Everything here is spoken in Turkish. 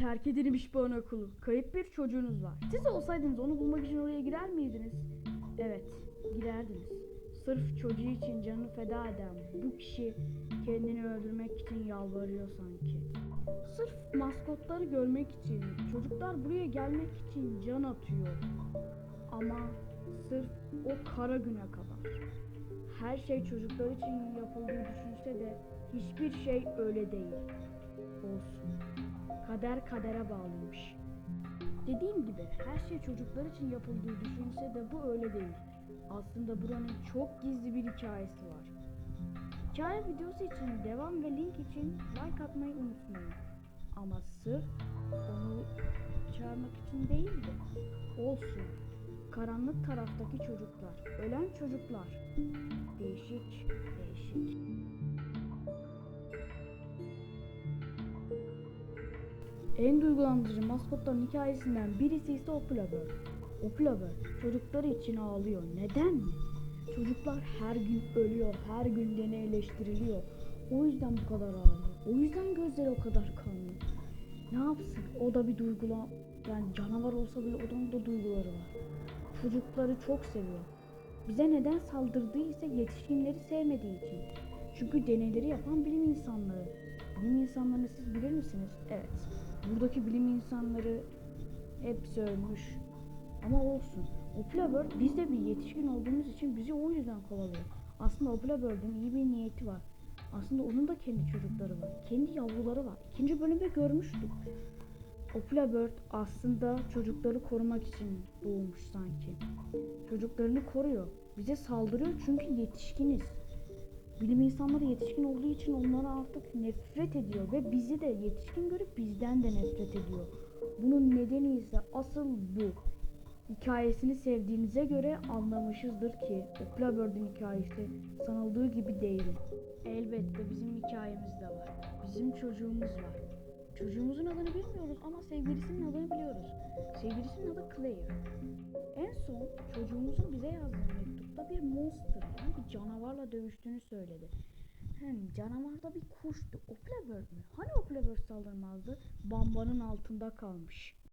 Terk edilmiş bir anaokulu. Kayıp bir çocuğunuz var. Siz olsaydınız onu bulmak için oraya girer miydiniz? Evet, girerdiniz. Sırf çocuğu için canını feda eden bu kişi kendini öldürmek için yalvarıyor sanki. Sırf maskotları görmek için, çocuklar buraya gelmek için can atıyor. Ama sırf o kara güne kadar. Her şey çocuklar için yapıldığı düşünse de hiçbir şey öyle değil. Kader kadere bağlıymış. Dediğim gibi her şey çocuklar için yapıldığı düşünse de bu öyle değil. Aslında buranın çok gizli bir hikayesi var. Hikaye videosu için devam ve link için like atmayı unutmayın. Ama sırf onu çağırmak için değil de olsun. Karanlık taraftaki çocuklar, ölen çocuklar. Değişik, değişik. En duygulandırıcı maskotların hikayesinden birisi ise Opulabird. Opulabird çocukları için ağlıyor. Neden mi? Çocuklar her gün ölüyor, her gün deneyleştiriliyor. O yüzden bu kadar ağlıyor. O yüzden gözleri o kadar kanlı. Ne yapsın? O da bir duygula... Yani canavar olsa bile onun da duyguları var. Çocukları çok seviyor. Bize neden saldırdıysa yetişkinleri sevmediği için. Çünkü deneyleri yapan bilim insanları. Bilim insanlarını siz bilir misiniz? Evet. Buradaki bilim insanları hepsi ölmüş. Ama olsun. Opulabird biz de bir yetişkin olduğumuz için bizi o yüzden kovalıyor. Aslında Opulabird'in iyi bir niyeti var. Aslında onun da kendi çocukları var. Kendi yavruları var. İkinci bölümde görmüştük. Opulabird aslında çocukları korumak için doğmuş sanki. Çocuklarını koruyor. Bize saldırıyor çünkü yetişkiniz. Bilim insanları yetişkin olduğu için onlara artık nefret ediyor ve bizi de yetişkin görüp bizden de nefret ediyor. Bunun nedeni ise asıl bu. Hikayesini sevdiğinize göre anlamışızdır ki Opulabird'in hikayesi sanıldığı gibi değil. Elbette bizim hikayemiz de var. Bizim çocuğumuz var. Çocuğumuzun adını bilmiyoruz ama sevgilisinin adını biliyoruz. Sevgilisinin adı Claire. En son çocuğumuzun bize yazdığı mektupta bir monster yani bir canavarla dövüştüğünü söyledi. Hem canavar da bir kuştu. Opulabird mü? Hani Opulabird saldırmazdı? Bambanın altında kalmış.